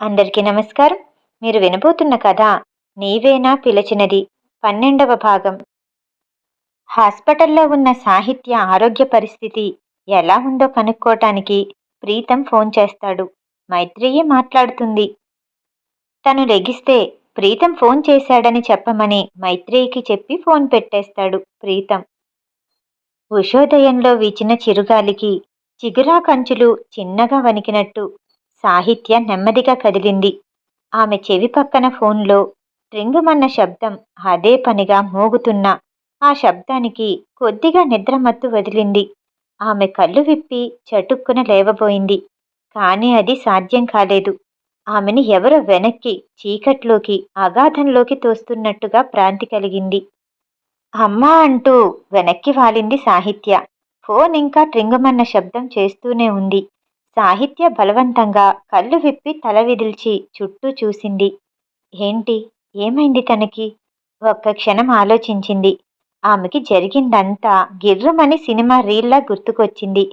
అందరికీ నమస్కారం. మీరు వినబోతున్న కథ నీవేనా పిలచినది పన్నెండవ భాగం. హాస్పిటల్లో ఉన్న సాహిత్య ఆరోగ్య పరిస్థితి ఎలా ఉందో కనుక్కోటానికి ప్రీతం ఫోన్ చేస్తాడు. మైత్రేయి మాట్లాడుతుంది. తను లెగిస్తే ప్రీతం ఫోన్ చేశాడని చెప్పమని మైత్రేయికి చెప్పి ఫోన్ పెట్టేస్తాడు ప్రీతం. ఉషోదయంలో వీచిన చిరుగాలికి చిగురా కంచులు చిన్నగా వణికినట్టు సాహిత్య నెమ్మదిగా కదిలింది. ఆమె చెవి పక్కన ఫోన్లో రింగుమన్న శబ్దం అదే పనిగా మోగుతున్న ఆ శబ్దానికి కొద్దిగా నిద్రమత్తు వదిలింది. ఆమె కళ్ళు విప్పి చటుక్కున లేవబోయింది. కానీ అది సాధ్యం కాలేదు. ఆమెని ఎవరో వెనక్కి చీకట్లోకి అగాధంలోకి తోస్తున్నట్టుగా భ్రాంతి కలిగింది. అమ్మా అంటూ వెనక్కి వాలింది సాహిత్య. ఫోన్ ఇంకా ట్రింగుమన్న శబ్దం చేస్తూనే ఉంది. సాహిత్య బలవంతంగా కళ్ళు విప్పి తల విదిల్చి చుట్టూ చూసింది. ఏంటి? ఏమైంది తనకి? ఒక్క క్షణం ఆలోచించింది. ఆమెకి జరిగిందంతా గిర్రమని సినిమా రీల్లా గుర్తుకొచ్చింది.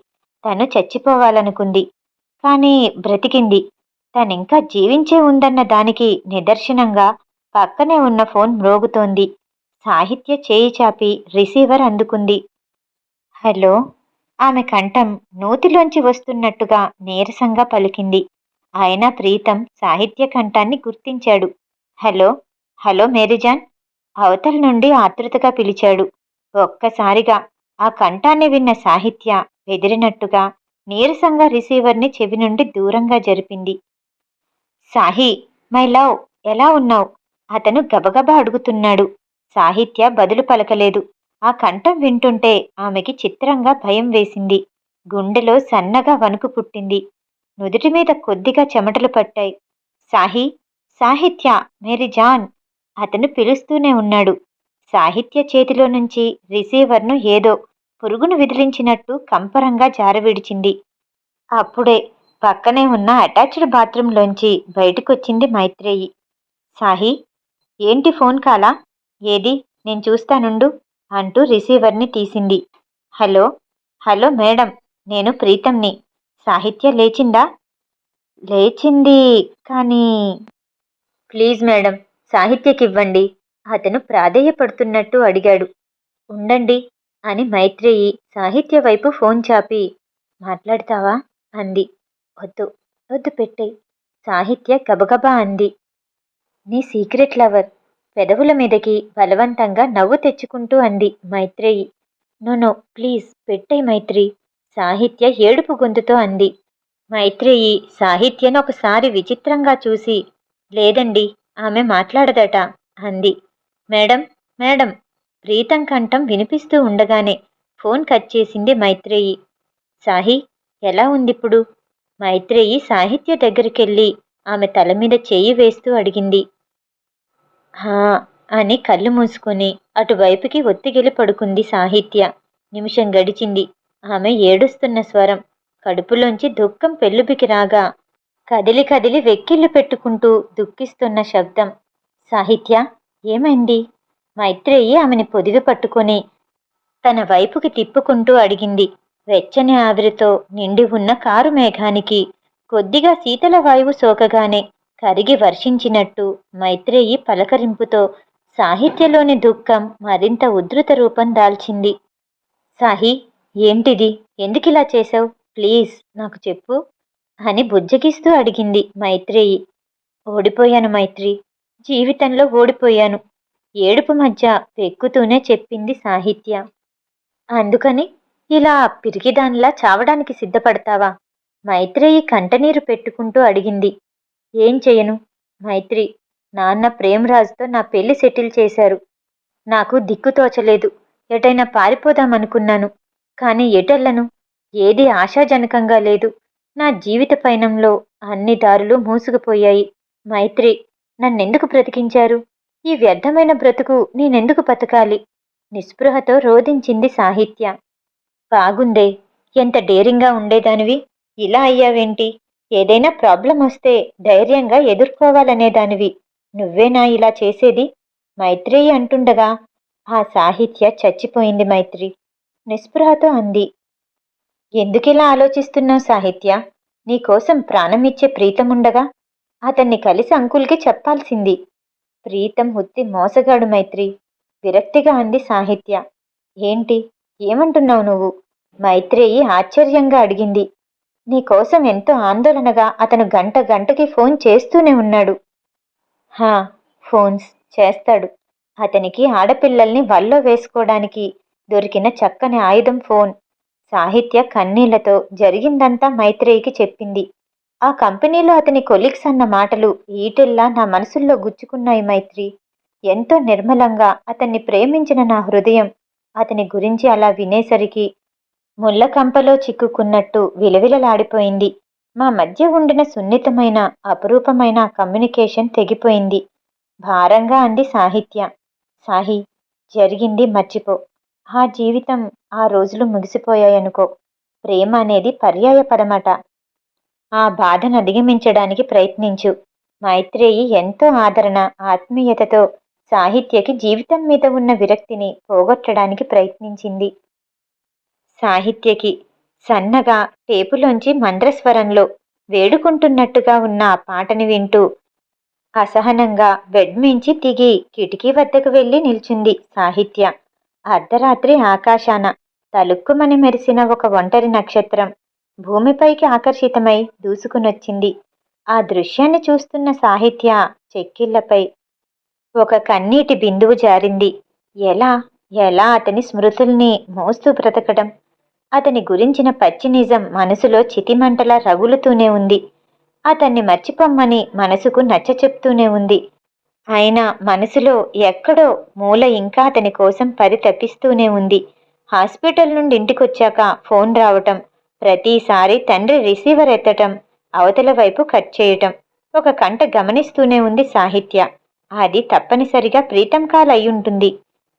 తను చచ్చిపోవాలనుకుంది. కానీ బ్రతికింది. తనింకా జీవించే ఉందన్న దానికి నిదర్శనంగా పక్కనే ఉన్న ఫోన్ మ్రోగుతోంది. సాహిత్య చేయి చాపి రిసీవర్ అందుకుంది. హలో? ఆమె కంఠం నూతిలోంచి వస్తున్నట్టుగా నీరసంగా పలికింది. ఆయన ప్రీతం సాహిత్య కంఠాన్ని గుర్తించాడు. హలో హలో మేరీజాన్. అవతల నుండి ఆతృతగా పిలిచాడు. ఒక్కసారిగా ఆ కంఠాన్ని విన్న సాహిత్య బెదిరినట్టుగా నీరసంగా రిసీవర్ని చెవి నుండి దూరంగా జరిపింది. సాహి మై లవ్ ఎలా ఉన్నావు? అతను గబగబా అడుగుతున్నాడు. సాహిత్య బదులు పలకలేదు. ఆ కంఠం వింటుంటే ఆమెకి చిత్రంగా భయం వేసింది. గుండెలో సన్నగా వణుకు పుట్టింది. నుదుటి మీద కొద్దిగా చెమటలు పట్టాయి. సాహి సాహిత్య మేరీ జాన్ అతను పిలుస్తూనే ఉన్నాడు. సాహిత్య చేతిలో నుంచి రిసీవర్ను ఏదో పురుగును విదిలించినట్టు కంపరంగా జారవిడిచింది. అప్పుడే పక్కనే ఉన్న అటాచ్డ్ బాత్రూంలోంచి బయటకొచ్చింది మైత్రేయి. సాహి ఏంటి ఫోన్ కాలా? ఏది? నేను చూస్తానుండు. అంటూ రిసీవర్ని తీసింది. హలో హలో మేడం నేను ప్రీతంని. సాహిత్య లేచిందా? లేచింది కానీ ప్లీజ్ మేడం సాహిత్యకివ్వండి. అతను ప్రాధేయపడుతున్నట్టు అడిగాడు. ఉండండి అని మైత్రేయి సాహిత్య వైపు ఫోన్ చాపి మాట్లాడతావా? అంది. వద్దు వద్దు పెట్టే సాహిత్య గబగబా అంది. నీ సీక్రెట్ లవర్ పెదవుల మీదకి బలవంతంగా నవ్వు తెచ్చుకుంటూ అంది మైత్రేయి. నో ప్లీజ్ పెట్టే మైత్రి సాహిత్య ఏడుపు గొంతుతో అంది. మైత్రేయి సాహిత్యను ఒకసారి విచిత్రంగా చూసి లేదండి ఆమె మాట్లాడదట అంది. మేడం మేడం ప్రీతం కంఠం వినిపిస్తూ ఉండగానే ఫోన్ కట్ చేసింది మైత్రేయి. సాహి ఎలా ఉందిప్పుడు? మైత్రేయి సాహిత్య దగ్గరికెళ్ళి ఆమె తల మీద చేయి వేస్తూ అడిగింది. హా అని కళ్ళు మూసుకొని అటువైపుకి ఒత్తిగిలి పడుకుంది సాహిత్య. నిమిషం గడిచింది. ఆమె ఏడుస్తున్న స్వరం కడుపులోంచి దుఃఖం పెళ్ళుబికి రాగా కదిలి కదిలి వెక్కిళ్ళు పెట్టుకుంటూ దుఃఖిస్తున్న శబ్దం. సాహిత్య ఏమైంది? మైత్రేయి ఆమెని పొదివి పట్టుకొని తన వైపుకి తిప్పుకుంటూ అడిగింది. వెచ్చని ఆవిరితో నిండి ఉన్న కారు మేఘానికి కొద్దిగా శీతల వాయువు సోకగానే కరిగి వర్షించినట్టు మైత్రేయి పలకరింపుతో సాహిత్యలోని దుఃఖం మరింత ఉధృత రూపం దాల్చింది. సాహి ఏంటిది? ఎందుకిలా చేశావు? ప్లీజ్ నాకు చెప్పు అని బుజ్జగిస్తూ అడిగింది మైత్రేయి. ఓడిపోయాను మైత్రి జీవితంలో ఓడిపోయాను. ఏడుపు మధ్య పెక్కుతూనే చెప్పింది సాహిత్య. అందుకని ఇలా పిరిగిదానిలా చావడానికి సిద్ధపడతావా? మైత్రేయి కంటనీరు పెట్టుకుంటూ అడిగింది. ఏం చేయను మైత్రి నాన్న ప్రేమరాజుతో నా పెళ్ళి సెటిల్ చేశారు. నాకు దిక్కు తోచలేదు. ఎటైనా పారిపోదామనుకున్నాను కానీ ఎటెళ్ళను? ఏది ఆశాజనకంగా లేదు. నా జీవిత పయనంలో అన్ని దారులు మూసుకుపోయాయి. మైత్రి నన్నెందుకు బ్రతికించారు? ఈ వ్యర్థమైన బ్రతుకు నేనెందుకు బతకాలి? నిస్పృహతో రోధించింది సాహిత్య. బాగుందే ఎంత డేరింగ్గా ఉండేదానివి? ఇలా అయ్యావేంటి? ఏదైనా ప్రాబ్లం వస్తే ధైర్యంగా ఎదుర్కోవాలనేదానివి నువ్వేనా ఇలా చేసేది? మైత్రేయి అంటుండగా ఆ సాహిత్య చచ్చిపోయింది మైత్రి. నిస్పృహతో అంది. ఎందుకిలా ఆలోచిస్తున్నావు సాహిత్య? నీకోసం ప్రాణమిచ్చే ప్రీతముండగా అతన్ని కలిసి అంకుల్కి చెప్పాల్సింది. ప్రీతం హుత్తి మోసగాడు మైత్రి. విరక్తిగా అంది సాహిత్య. ఏంటి? ఏమంటున్నావు నువ్వు? మైత్రేయి ఆశ్చర్యంగా అడిగింది. నీకోసం ఎంతో ఆందోళనగా అతను గంట గంటకి ఫోన్ చేస్తూనే ఉన్నాడు. హా ఫోన్స్ చేస్తాడు. అతనికి ఆడపిల్లల్ని వల్లో వేసుకోవడానికి దొరికిన చక్కని ఆయుధం ఫోన్. సాహిత్య కన్నీళ్ళతో జరిగిందంతా మైత్రేయికి చెప్పింది. ఆ కంపెనీలో అతని కొలీగ్స్ అన్న మాటలు ఈటెల్లా నా మనసుల్లో గుచ్చుకున్నాయి మైత్రి. ఎంతో నిర్మలంగా అతన్ని ప్రేమించిన నా హృదయం. అతని గురించి అలా వినేసరికి ముళ్ళకంపలో చిక్కుకున్నట్టు విలవిలలాడిపోయింది. మా మధ్య ఉండిన సున్నితమైన అపురూపమైన కమ్యూనికేషన్ తెగిపోయింది. భారంగా అంది సాహిత్య. సాహి జరిగింది మర్చిపో. ఆ జీవితం ఆ రోజులు ముగిసిపోయాయనుకో. ప్రేమ అనేది పర్యాయ పదమట ఆ బాధను అధిగమించడానికి ప్రయత్నించు. మైత్రేయి ఎంతో ఆదరణ ఆత్మీయతతో సాహిత్యకి జీవితం మీద ఉన్న విరక్తిని పోగొట్టడానికి ప్రయత్నించింది. సాహిత్యకి సన్నగా టేపులోంచి మంద్రస్వరంలో వేడుకుంటున్నట్టుగా ఉన్న ఆ పాటని వింటూ అసహనంగా బెడ్ మించి దిగి కిటికీ వద్దకు వెళ్ళి నిల్చుంది సాహిత్య. అర్ధరాత్రి ఆకాశాన తలుక్కుమని మెరిసిన ఒక ఒంటరి నక్షత్రం భూమిపైకి ఆకర్షితమై దూసుకునొచ్చింది. ఆ దృశ్యాన్ని చూస్తున్న సాహిత్య చెక్కిళ్ళపై ఒక కన్నీటి బిందువు జారింది. ఎలా ఎలా అతని స్మృతుల్ని మోస్తూ బ్రతకడం? అతని గురించిన పచ్చి నిజం మనసులో చితిమంటలా రగులుతూనే ఉంది. అతన్ని మర్చిపోమ్మని మనసుకు నచ్చ చెప్తూనే ఉంది. అయినా మనసులో ఎక్కడో మూల ఇంకా అతని కోసం పరితపిస్తూనే ఉంది. హాస్పిటల్ నుండి ఇంటికొచ్చాక ఫోన్ రావటం ప్రతిసారి తండ్రి రిసీవర్ ఎత్తటం అవతల వైపు కట్ చేయటం ఒక కంట గమనిస్తూనే ఉంది సాహిత్య. అది తప్పనిసరిగా ప్రీతం కాల్ అయ్యుంటుంది.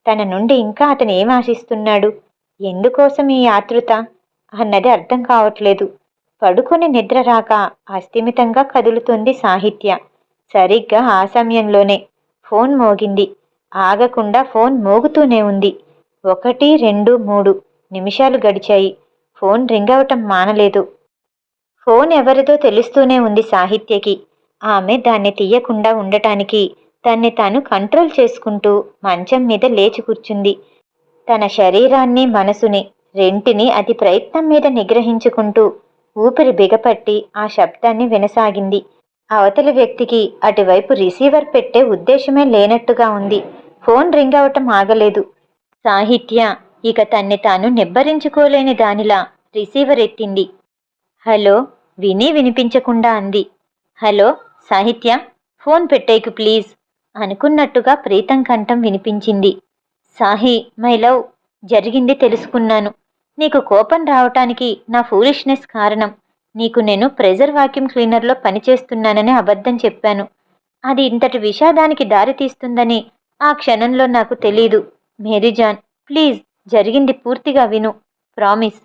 తన నుండి ఇంకా అతను ఏం ఆశిస్తున్నాడు? ఎందుకోసం ఈ ఆతృత అన్నది అర్థం కావట్లేదు. పడుకుని నిద్ర రాక అస్థిమితంగా కదులుతుంది సాహిత్య. సరిగ్గా ఆ సమయంలోనే ఫోన్ మోగింది. ఆగకుండా ఫోన్ మోగుతూనే ఉంది. ఒకటి రెండు మూడు నిమిషాలు గడిచాయి. ఫోన్ రింగ్ అవటం మానలేదు. ఫోన్ ఎవరిదో తెలుస్తూనే ఉంది సాహిత్యకి. ఆమె దాన్ని తీయకుండా ఉండటానికి తన్ని తాను కంట్రోల్ చేసుకుంటూ మంచం మీద లేచి కూర్చుంది. తన శరీరాన్ని మనసుని రెంటిని అతి ప్రయత్నం మీద నిగ్రహించుకుంటూ ఊపిరి బిగపట్టి ఆ శబ్దాన్ని వినసాగింది. అవతలి వ్యక్తికి అటువైపు రిసీవర్ పెట్టే ఉద్దేశమే లేనట్టుగా ఉంది. ఫోన్ రింగ్ అవటం ఆగలేదు. సాహిత్య ఇక తన్ని తాను నిబ్బరించుకోలేని దానిలా రిసీవర్ ఎత్తింది. హలో విని వినిపించకుండా అంది. హలో సాహిత్య ఫోన్ పెట్టేకు ప్లీజ్ అనుకున్నట్టుగా ప్రీతం కంఠం వినిపించింది. సాహి మై లవ్ జరిగింది తెలుసుకున్నాను. నీకు కోపం రావటానికి నా ఫూలిష్నెస్ కారణం. నీకు నేను ప్రెజర్ వాక్యూమ్ క్లీనర్లో పనిచేస్తున్నానని అబద్ధం చెప్పాను. అది ఇంతటి విషాదానికి దారితీస్తుందని ఆ క్షణంలో నాకు తెలీదు. మేరీజాన్ ప్లీజ్ జరిగింది పూర్తిగా విను. ప్రామిస్.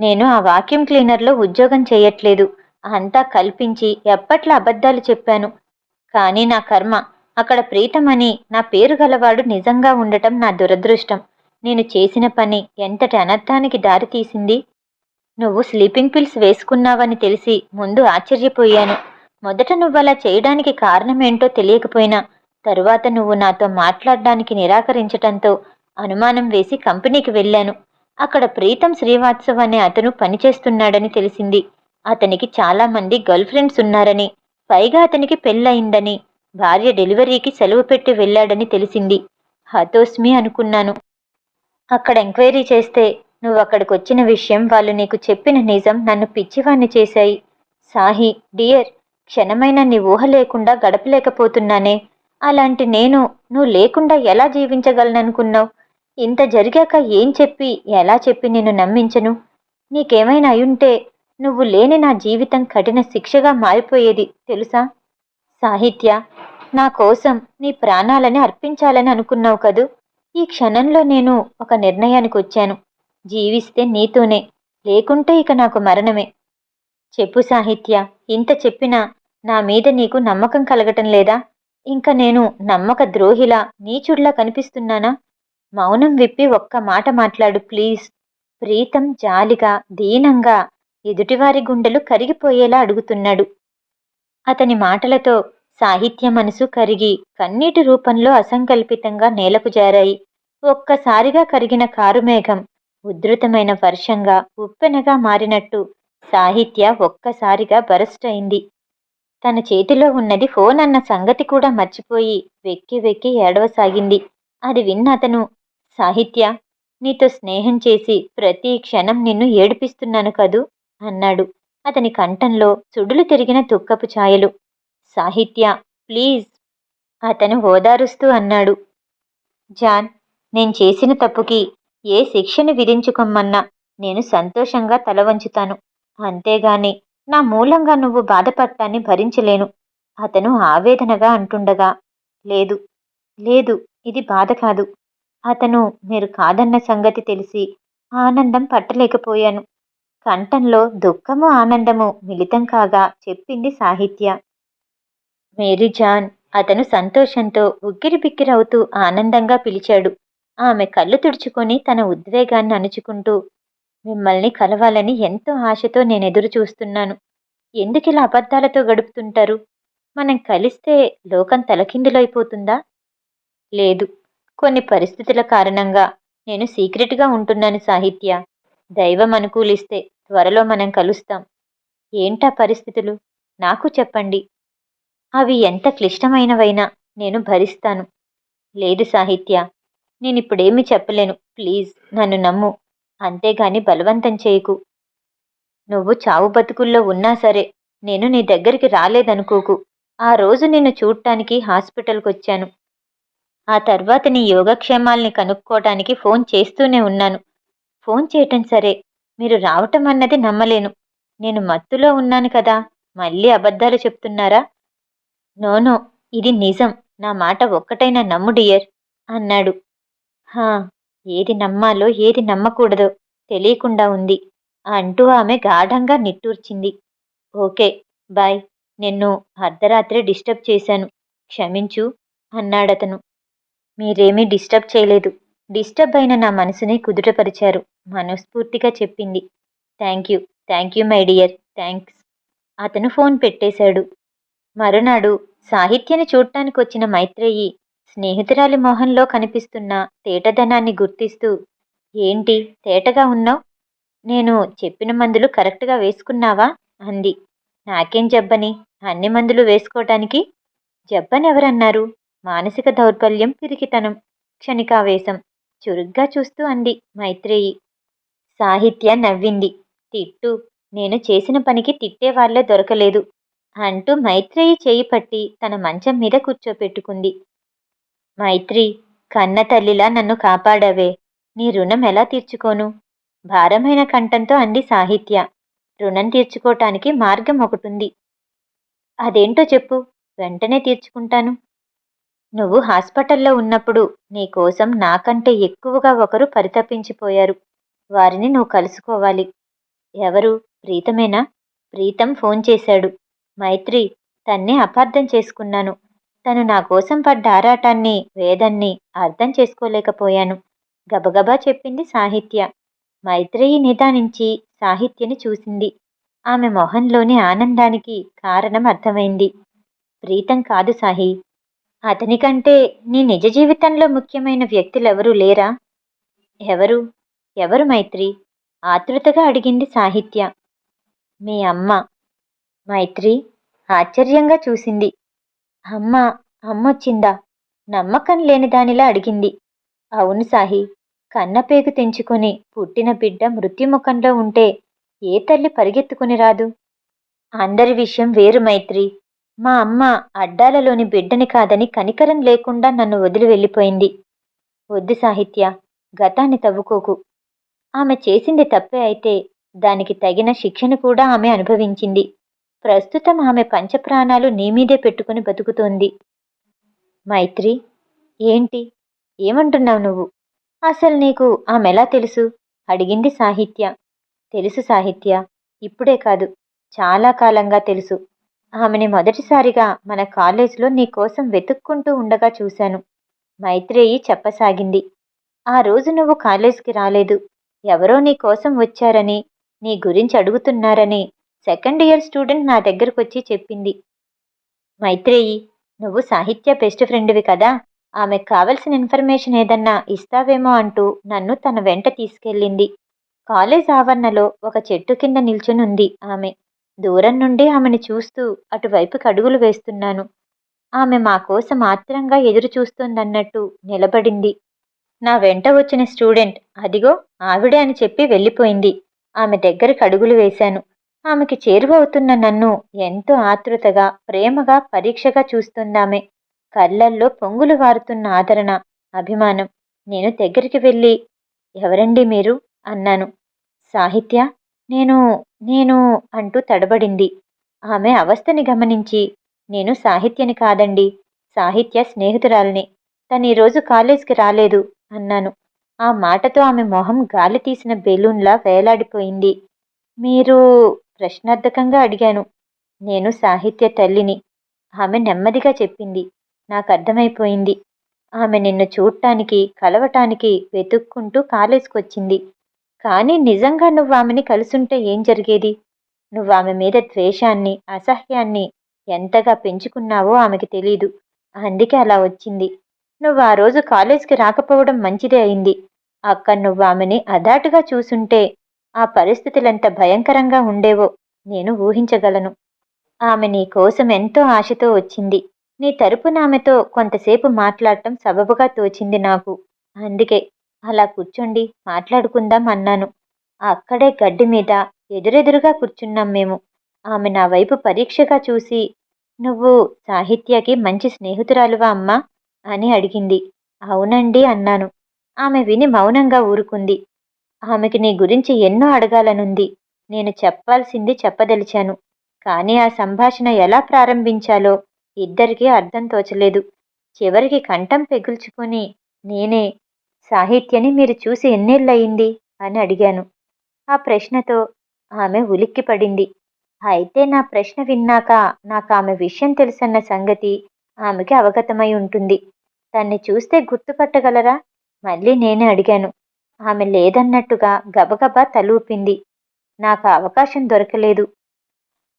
నేను ఆ వాక్యూమ్ క్లీనర్లో ఉద్యోగం చేయట్లేదు. అంతా కల్పించి ఎప్పట్లా అబద్ధాలు చెప్పాను. కానీ నా కర్మ అక్కడ ప్రీతమని నా పేరు గలవాడు నిజంగా ఉండటం నా దురదృష్టం. నేను చేసిన పని ఎంతటి అనర్థానికి దారితీసింది నువ్వు స్లీపింగ్ పిల్స్ వేసుకున్నావని తెలిసి ముందు ఆశ్చర్యపోయాను. మొదట నువ్వలా చేయడానికి కారణమేంటో తెలియకపోయినా తరువాత నువ్వు నాతో మాట్లాడడానికి నిరాకరించటంతో అనుమానం వేసి కంపెనీకి వెళ్ళాను. అక్కడ ప్రీతం శ్రీవాత్సవ్ అనే అతను పనిచేస్తున్నాడని తెలిసింది. అతనికి చాలామంది గర్ల్ ఫ్రెండ్స్ ఉన్నారని పైగా అతనికి పెళ్ళయిందని భార్య డెలివరీకి సెలవు పెట్టి వెళ్ళాడని తెలిసింది. హతోస్మి అనుకున్నాను. అక్కడ ఎంక్వైరీ చేస్తే నువ్వు అక్కడికి వచ్చిన విషయం వాళ్ళు నీకు చెప్పిన నిజం నన్ను పిచ్చివాణ్ణి చేశాయి. సాహి డియర్ క్షణమైన నీ ఊహ లేకుండా గడపలేకపోతున్నానే. అలాంటి నేను నువ్వు లేకుండా ఎలా జీవించగలననుకున్నావు? ఇంత జరిగాక ఏం చెప్పి ఎలా చెప్పి నేను నమ్మించను? నీకేమైనా అయుంటే నువ్వు లేని నా జీవితం కఠిన శిక్షగా మారిపోయేది తెలుసా? సాహిత్య నా కోసం నీ ప్రాణాలని అర్పించాలని అనుకున్నావు కదూ? ఈ క్షణంలో నేను ఒక నిర్ణయానికి వచ్చాను. జీవిస్తే నీతోనే లేకుంటే ఇక నాకు మరణమే. చెప్పు సాహిత్య ఇంత చెప్పినా నా మీద నీకు నమ్మకం కలగటం లేదా? ఇంక నేను నమ్మక ద్రోహిలా నీచుడ్లా కనిపిస్తున్నానా? మౌనం విప్పి ఒక్క మాట మాట్లాడు ప్లీజ్. ప్రీతం జాలిగా దీనంగా ఎదుటివారి గుండెలు కరిగిపోయేలా అడుగుతున్నాడు. అతని మాటలతో సాహిత్య మనసు కరిగి కన్నీటి రూపంలో అసంకల్పితంగా నేలకు జారాయి. ఒక్కసారిగా కరిగిన కారుమేఘం ఉధృతమైన వర్షంగా ఉప్పెనగా మారినట్టు సాహిత్య ఒక్కసారిగా బరస్ట్ అయింది. తన చేతిలో ఉన్నది ఫోన్ అన్న సంగతి కూడా మర్చిపోయి వెక్కి వెక్కి ఏడవసాగింది. అది విన్న అతను సాహిత్య నీతో స్నేహం చేసి ప్రతి క్షణం నిన్ను ఏడిపిస్తున్నాను కదూ? అన్నాడు. అతని కంఠంలో సుడులు తిరిగిన దుఃఖపు ఛాయలు. సాహిత్య ప్లీజ్. అతను ఓదారుస్తూ అన్నాడు. జాన్ నేను చేసిన తప్పుకి ఏ శిక్షను విధించుకోమన్నా నేను సంతోషంగా తల వంచుతాను. అంతేగాని నా మూలంగా నువ్వు బాధపడటాన్ని భరించలేను. అతను ఆవేదనగా అంటుండగా లేదు లేదు ఇది బాధ కాదు. అతను మీరు కాదన్న సంగతి తెలిసి ఆనందం పట్టలేకపోయాను. కంఠంలో దుఃఖము ఆనందము మిళితం కాగా చెప్పింది సాహిత్య. మేరీ జాన్ అతను సంతోషంతో ఉక్కిరిబిక్కిరవుతూ ఆనందంగా పిలిచాడు. ఆమె కళ్ళు తుడుచుకొని తన ఉద్వేగాన్ని అణుచుకుంటూ మిమ్మల్ని కలవాలని ఎంతో ఆశతో నేను ఎదురు చూస్తున్నాను. ఎందుకు ఇలా అబద్ధాలతో గడుపుతుంటారు? మనం కలిస్తే లోకం తలకిందులైపోతుందా? లేదు. కొన్ని పరిస్థితుల కారణంగా నేను సీక్రెట్గా ఉంటున్నాను సాహిత్య. దైవం అనుకూలిస్తే త్వరలో మనం కలుస్తాం. ఏంటా పరిస్థితులు? నాకు చెప్పండి. అవి ఎంత క్లిష్టమైనవైనా నేను భరిస్తాను. లేదు సాహిత్య నేనిప్పుడేమీ చెప్పలేను. ప్లీజ్ నన్ను నమ్ము. అంతేగాని బలవంతం చేయకు. నువ్వు చావు బతుకుల్లో ఉన్నా సరే నేను నీ దగ్గరికి రాలేదనుకోకు. ఆ రోజు నిన్ను చూడటానికి హాస్పిటల్కి వచ్చాను ఆ తర్వాత నీ యోగక్షేమాల్ని కనుక్కోవటానికి ఫోన్ చేస్తూనే ఉన్నాను. ఫోన్ చేయటం సరే మీరు రావటం అన్నది నమ్మలేను. నేను మత్తులో ఉన్నాను కదా మళ్ళీ అబద్ధాలు చెప్తున్నారా? నోనో ఇది నిజం. నా మాట ఒక్కటైనా నమ్ము డియర్ అన్నాడు. హా ఏది నమ్మాలో ఏది నమ్మకూడదో తెలియకుండా ఉంది. అంటూ ఆమె గాఢంగా నిట్టూర్చింది. ఓకే బాయ్ నిన్ను అర్ధరాత్రి డిస్టర్బ్ చేశాను. క్షమించు అన్నాడతను. మీరేమీ డిస్టర్బ్ చేయలేదు. డిస్టర్బ్ అయిన నా మనసుని కుదుటపరిచారు. మనస్ఫూర్తిగా చెప్పింది. Thank you thank you my dear thanks అతను ఫోన్ పెట్టేశాడు. మరునాడు సాహిత్యని చూడటానికి వచ్చిన మైత్రేయి స్నేహితురాలి మొహంలో కనిపిస్తున్న తేటదనాన్ని గుర్తిస్తూ ఏంటి తేటగా ఉన్నావు? నేను చెప్పిన మందులు కరెక్ట్గా వేసుకున్నావా? అంది. నాకేం జబ్బని? అన్ని మందులు వేసుకోవటానికి జబ్బని ఎవరన్నారు మానసిక దౌర్బల్యం పిరికితనం క్షణికావేశం చురుగ్గా చూస్తూ అంది మైత్రేయి. సాహిత్య నవ్వింది. తిట్టు. నేను చేసిన పనికి తిట్టేవాళ్ళే దొరకలేదు. అంటూ మైత్రేయి చేయి పట్టి తన మంచం మీద కూర్చోపెట్టుకుంది. మైత్రి కన్న తల్లిలా నన్ను కాపాడవే నీ రుణం ఎలా తీర్చుకోను? భారమైన కంఠంతో అంది సాహిత్య. రుణం తీర్చుకోవటానికి మార్గం ఒకటుంది. అదేంటో చెప్పు వెంటనే తీర్చుకుంటాను. నువ్వు హాస్పిటల్లో ఉన్నప్పుడు నీకోసం నాకంటే ఎక్కువగా ఒకరు పరితపించిపోయారు. వారిని నువ్వు కలుసుకోవాలి. ఎవరు? ప్రీతమేనా? ప్రీతం ఫోన్ చేశాడు. మైత్రి తన్నే అపార్థం చేసుకున్నాను. తను నా కోసం పడ్డ ఆరాటాన్ని వేదన్ని అర్థం చేసుకోలేకపోయాను. గబగబా చెప్పింది సాహిత్య. మైత్రేయి నిదానించి సాహిత్యని చూసింది. ఆమె మొహంలోని ఆనందానికి కారణం అర్థమైంది. ప్రీతం కాదు సాహి. అతనికంటే నీ నిజ జీవితంలో ముఖ్యమైన వ్యక్తులెవరూ లేరా? ఎవరు? ఎవరు మైత్రి? ఆతృతగా అడిగింది సాహిత్య. మీ అమ్మ. మైత్రి ఆశ్చర్యంగా చూసింది. అమ్మ అమ్మొచ్చిందా? నమ్మకం లేని దానిలా అడిగింది. అవును సాహి కన్నపేగు తెంచుకొని పుట్టిన బిడ్డ మృత్యుముఖంలో ఉంటే ఏ తల్లి పరిగెత్తుకుని రాదు? అందరి విషయం వేరు మైత్రి. మా అమ్మ అడ్డాలలోని బిడ్డని కాదని కనికరం లేకుండా నన్ను వదిలి వెళ్ళిపోయింది. వద్దు సాహిత్య గతాన్ని తవ్వుకోకు. ఆమె చేసింది తప్పే అయితే దానికి తగిన శిక్షను కూడా ఆమె అనుభవించింది. ప్రస్తుతం ఆమె పంచప్రాణాలు నీ మీదే పెట్టుకుని బతుకుతోంది. మైత్రి ఏంటి? ఏమంటున్నావు నువ్వు? అసలు నీకు ఆమెలా తెలుసు? అడిగింది సాహిత్య. తెలుసు సాహిత్య. ఇప్పుడే కాదు. చాలా కాలంగా తెలుసు. ఆమెని మొదటిసారిగా మన కాలేజీలో నీ కోసం వెతుక్కుంటూ ఉండగా చూశాను. మైత్రేయి చెప్పసాగింది. ఆ రోజు నువ్వు కాలేజీకి రాలేదు. ఎవరో నీ కోసం వచ్చారని నీ గురించి అడుగుతున్నారని సెకండ్ ఇయర్ స్టూడెంట్ నా దగ్గరకు వచ్చి చెప్పింది. మైత్రేయి నువ్వు సాహిత్య బెస్ట్ ఫ్రెండ్వి కదా ఆమెకు కావలసిన ఇన్ఫర్మేషన్ ఏదన్నా ఇస్తావేమో అంటూ నన్ను తన వెంట తీసుకెళ్ళింది. కాలేజ్ ఆవరణలో ఒక చెట్టు కింద నిల్చునుంది ఆమె. దూరం నుండి ఆమెను చూస్తూ అటువైపుకి అడుగులు వేస్తున్నాను. ఆమె మా కోసం ఆత్రంగా ఎదురు చూస్తోందన్నట్టు నిలబడింది. నా వెంట వచ్చిన స్టూడెంట్ అదిగో ఆవిడే అని చెప్పి వెళ్ళిపోయింది. ఆమె దగ్గరికి అడుగులు వేశాను. ఆమెకి చేరువవుతున్న నన్ను ఎంతో ఆతృతగా ప్రేమగా పరీక్షగా చూస్తుందామె. కళ్ళల్లో పొంగులు వారుతున్న ఆదరణ అభిమానం. నేను దగ్గరికి వెళ్ళి ఎవరండి మీరు? అన్నాను. సాహిత్య నేను నేను అంటూ తడబడింది. ఆమె అవస్థని గమనించి నేను సాహిత్యని కాదండి సాహిత్య స్నేహితురాలిని. తను ఈరోజు కాలేజ్కి రాలేదు అన్నాను. ఆ మాటతో ఆమె మొహం గాలి తీసిన బెలూన్లా వేలాడిపోయింది. మీరు ప్రశ్నార్థకంగా అడిగాను. నేను సాహిత్య తల్లిని. ఆమె నెమ్మదిగా చెప్పింది. నాకు అర్థమైపోయింది ఆమె నిన్ను చూడటానికి కలవటానికి వెతుక్కుంటూ కాలేజ్కి వచ్చింది కానీ నిజంగా నువ్వు ఆమెని కలుసుంటే ఏం జరిగేది? నువ్వు ఆమె మీద ద్వేషాన్ని అసహ్యాన్ని ఎంతగా పెంచుకున్నావో ఆమెకి తెలీదు. అందుకే అలా వచ్చింది. నువ్వు ఆ రోజు కాలేజ్కి రాకపోవడం మంచిదే అయింది. అక్కడ నువ్వు ఆమెని అదాటుగా చూసుంటే ఆ పరిస్థితులెంత భయంకరంగా ఉండేవో నేను ఊహించగలను. ఆమె నీ కోసం ఎంతో ఆశతో వచ్చింది. నీ తరపున ఆమెతో కొంతసేపు మాట్లాడటం సబబుగా తోచింది నాకు. అందుకే అలా కూర్చోండి మాట్లాడుకుందాం అన్నాను. అక్కడే గడ్డి మీద ఎదురెదురుగా కూర్చున్నాం మేము. ఆమె నా వైపు పరీక్షగా చూసి నువ్వు సాహిత్యకి మంచి స్నేహితురాలువా అమ్మా? అని అడిగింది. అవునండి అన్నాను. ఆమె విని మౌనంగా ఊరుకుంది. ఆమెకి నీ గురించి ఎన్నో అడగాలనుంది. నేను చెప్పాల్సింది చెప్పదలిచాను. కానీ ఆ సంభాషణ ఎలా ప్రారంభించాలో ఇద్దరికీ అర్థం తోచలేదు. చివరికి కంఠం పెగుల్చుకొని నేనే సాహిత్యని మీరు చూసి ఎన్నేళ్ళయింది? అని అడిగాను. ఆ ప్రశ్నతో ఆమె ఉలిక్కిపడింది. అయితే నా ప్రశ్న విన్నాక నాకు ఆమె విషయం తెలుసన్న సంగతి ఆమెకి అవగతమై ఉంటుంది. తన్ని చూస్తే గుర్తుపట్టగలరా? మళ్ళీ నేనే అడిగాను. ఆమె లేదన్నట్టుగా గబగబా తలూపింది. నాకు అవకాశం దొరకలేదు.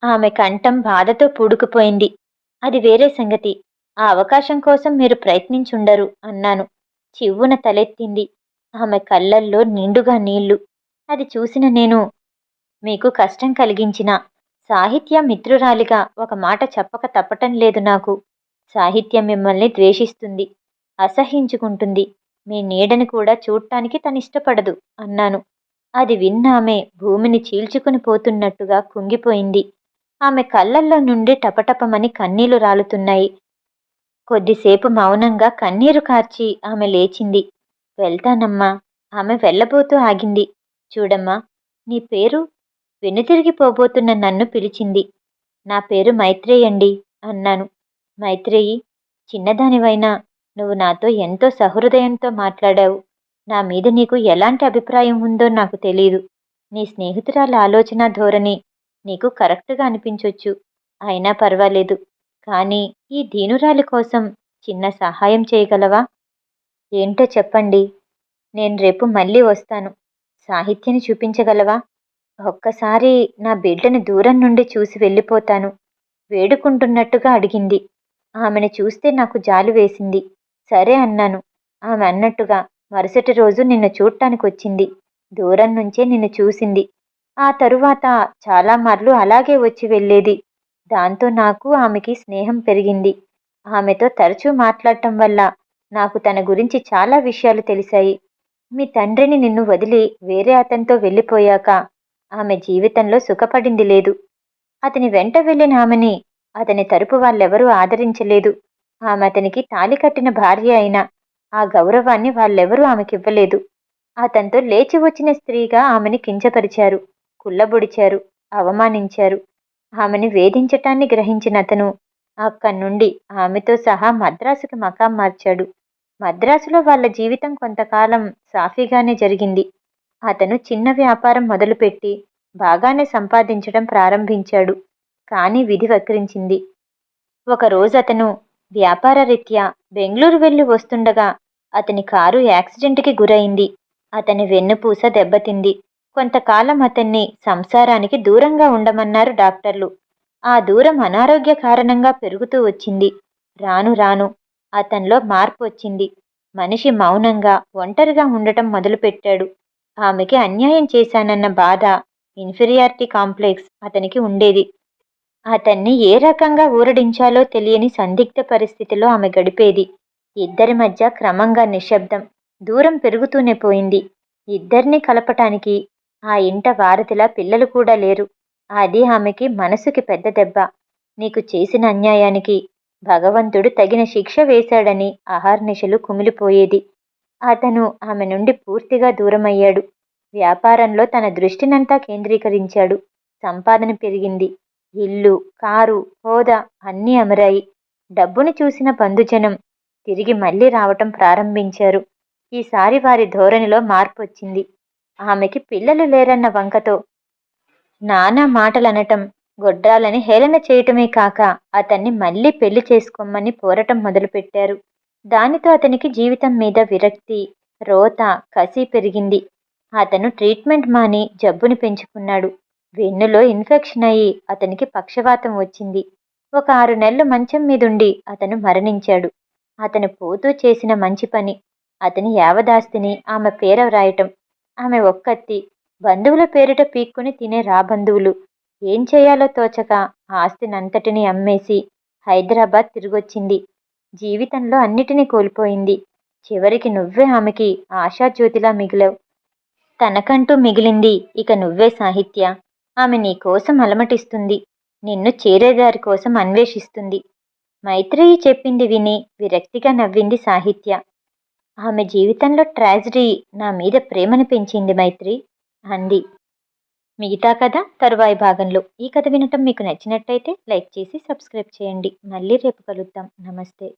ఆమె కంఠం బాధతో పూడుకుపోయింది. అది వేరే సంగతి. ఆ అవకాశం కోసం మీరు ప్రయత్నించుండరు అన్నాను. చివ్వున తలెత్తింది. ఆమె కళ్ళల్లో నిండుగా నీళ్ళు. అది చూసిన నేను మీకు కష్టం కలిగించిన సాహిత్య మిత్రురాలిగా ఒక మాట చెప్పక తప్పటం లేదు నాకు. సాహిత్యం మిమ్మల్ని ద్వేషిస్తుంది అసహించుకుంటుంది మీ నీడని కూడా చూడటానికి తనిష్టపడదు అన్నాను. అది విన్నామె భూమిని చీల్చుకుని పోతున్నట్టుగా కుంగిపోయింది. ఆమె కళ్ళల్లో నుండి టపటపమని కన్నీళ్ళు రాలుతున్నాయి. కొద్దిసేపు మౌనంగా కన్నీరు కార్చి ఆమె లేచింది. వెళ్తానమ్మా. ఆమె వెళ్ళబోతూ ఆగింది. చూడమ్మా నీ పేరు? వెనుతిరిగిపోబోతున్న నన్ను పిలిచింది. నా పేరు మైత్రేయండి అన్నాను. మైత్రేయి చిన్నదానివైనా నువ్వు నాతో ఎంతో సహృదయంతో మాట్లాడావు. నా మీద నీకు ఎలాంటి అభిప్రాయం ఉందో నాకు తెలియదు నీ స్నేహితురాల ఆలోచన ధోరణి నీకు కరెక్ట్గా అనిపించొచ్చు. అయినా పర్వాలేదు. కానీ ఈ దీనురాలి కోసం చిన్న సహాయం చేయగలవా? ఏంటో చెప్పండి. నేను రేపు మళ్ళీ వస్తాను. సాహిత్యని చూపించగలవా? ఒక్కసారి నా బిడ్డని దూరం నుండి చూసి వెళ్ళిపోతాను. వేడుకుంటున్నట్టుగా అడిగింది. ఆమెను చూస్తే నాకు జాలు వేసింది. సరే అన్నాను. ఆమె అన్నట్టుగా మరుసటి రోజు నిన్ను చూడటానికి వచ్చింది దూరం నుంచే నిన్ను చూసింది. ఆ తరువాత చాలా మార్లు అలాగే వచ్చి వెళ్ళేది. దాంతో నాకు ఆమెకి స్నేహం పెరిగింది. ఆమెతో తరచూ మాట్లాడటం వల్ల నాకు తన గురించి చాలా విషయాలు తెలిసాయి మీ తండ్రిని నిన్ను వదిలి వేరే అతనితో వెళ్ళిపోయాక ఆమె జీవితంలో సుఖపడింది లేదు. అతని వెంట వెళ్ళిన ఆమెని అతని తరపు వాళ్ళెవరూ ఆదరించలేదు. ఆమె అతనికి తాలి కట్టిన భార్య అయినా ఆ గౌరవాన్ని వాళ్ళెవరూ ఆమెకివ్వలేదు. అతనితో లేచి వచ్చిన స్త్రీగా ఆమెని కించపరిచారు కుళ్ళబొడిచారు అవమానించారు. ఆమెని వేధించటాన్ని గ్రహించిన అతను అక్కడి నుండి ఆమెతో సహా మద్రాసుకి మకాం మార్చాడు. మద్రాసులో వాళ్ళ జీవితం కొంతకాలం సాఫీగానే జరిగింది. అతను చిన్న వ్యాపారం మొదలుపెట్టి బాగానే సంపాదించడం ప్రారంభించాడు కానీ విధి వక్రించింది. ఒకరోజు అతను వ్యాపార రీత్యా బెంగళూరు వెళ్ళి వస్తుండగా అతని కారు యాక్సిడెంట్కి గురైంది. అతని వెన్నుపూస దెబ్బతింది. కొంతకాలం అతన్ని సంసారానికి దూరంగా ఉండమన్నారు డాక్టర్లు. ఆ దూరం అనారోగ్య కారణంగా పెరుగుతూ వచ్చింది. రాను రాను అతనిలో మార్పు వచ్చింది. మనిషి మౌనంగా ఒంటరిగా ఉండటం మొదలుపెట్టాడు. ఆమెకి అన్యాయం చేశానన్న బాధ ఇన్ఫీరియారిటీ కాంప్లెక్స్ అతనికి ఉండేది. అతన్ని ఏ రకంగా ఊరడించాలో తెలియని సందిగ్ధ పరిస్థితిలో ఆమె గడిపేది. ఇద్దరి మధ్య క్రమంగా నిశ్శబ్దం దూరం పెరుగుతూనే పోయింది. ఇద్దరిని కలపటానికి ఆ ఇంట వారధిలా పిల్లలు కూడా లేరు. అది ఆమెకి మనసుకి పెద్ద దెబ్బ. నీకు చేసిన అన్యాయానికి భగవంతుడు తగిన శిక్ష వేశాడని అహర్నిశలు కుమిలిపోయేది. అతను ఆమె నుండి పూర్తిగా దూరమయ్యాడు. వ్యాపారంలో తన దృష్టినంతా కేంద్రీకరించాడు. సంపాదన పెరిగింది. ఇల్లు కారు హోదా అన్నీ అమరాయి. డబ్బును చూసిన బంధుజనం తిరిగి మళ్ళీ రావటం ప్రారంభించారు. ఈసారి వారి ధోరణిలో మార్పు వచ్చింది ఆమెకి పిల్లలు లేరన్న వంకతో నానా మాటలనటం గొడ్రాలని హేళన చేయటమే కాక అతన్ని మళ్ళీ పెళ్ళి చేసుకోమని పోరటం మొదలుపెట్టారు. దానితో అతనికి జీవితం మీద విరక్తి రోత కసి పెరిగింది. అతను ట్రీట్మెంట్ మాని జబ్బుని పెంచుకున్నాడు. వెన్నులో ఇన్ఫెక్షన్ అయ్యి అతనికి పక్షవాతం వచ్చింది. ఒక ఆరు నెలలు మంచం మీదుండి అతను మరణించాడు. అతను పోతూ చేసిన మంచి పని. అతని యావదాస్తిని ఆమె పేర వ్రాయటం. ఆమె ఒక్కత్తి బంధువుల పేరిట పీక్కుని తినే రాబంధువులు ఏం చేయాలో తోచక ఆస్తినంతటిని అమ్మేసి హైదరాబాద్ తిరిగొచ్చింది. జీవితంలో అన్నిటినీ కోల్పోయింది. చివరికి నువ్వే ఆమెకి ఆశాజ్యోతిలా మిగిలావు. తనకంటూ మిగిలింది ఇక నువ్వే సాహిత్య. ఆమె నీ కోసం అలమటిస్తుంది. నిన్ను చేరేదారి కోసం అన్వేషిస్తుంది. మైత్రేయి చెప్పింది విని విరక్తిగా నవ్వింది సాహిత్య. ఆమె జీవితంలో ట్రాజడీ నా మీద ప్రేమను పెంచింది మైత్రి అంది. మిగతా కథ తరువాయి భాగంలో. ఈ కథ వినటం మీకు నచ్చినట్టయితే లైక్ చేసి సబ్స్క్రైబ్ చేయండి. మళ్ళీ రేపు కలుద్దాం. నమస్తే.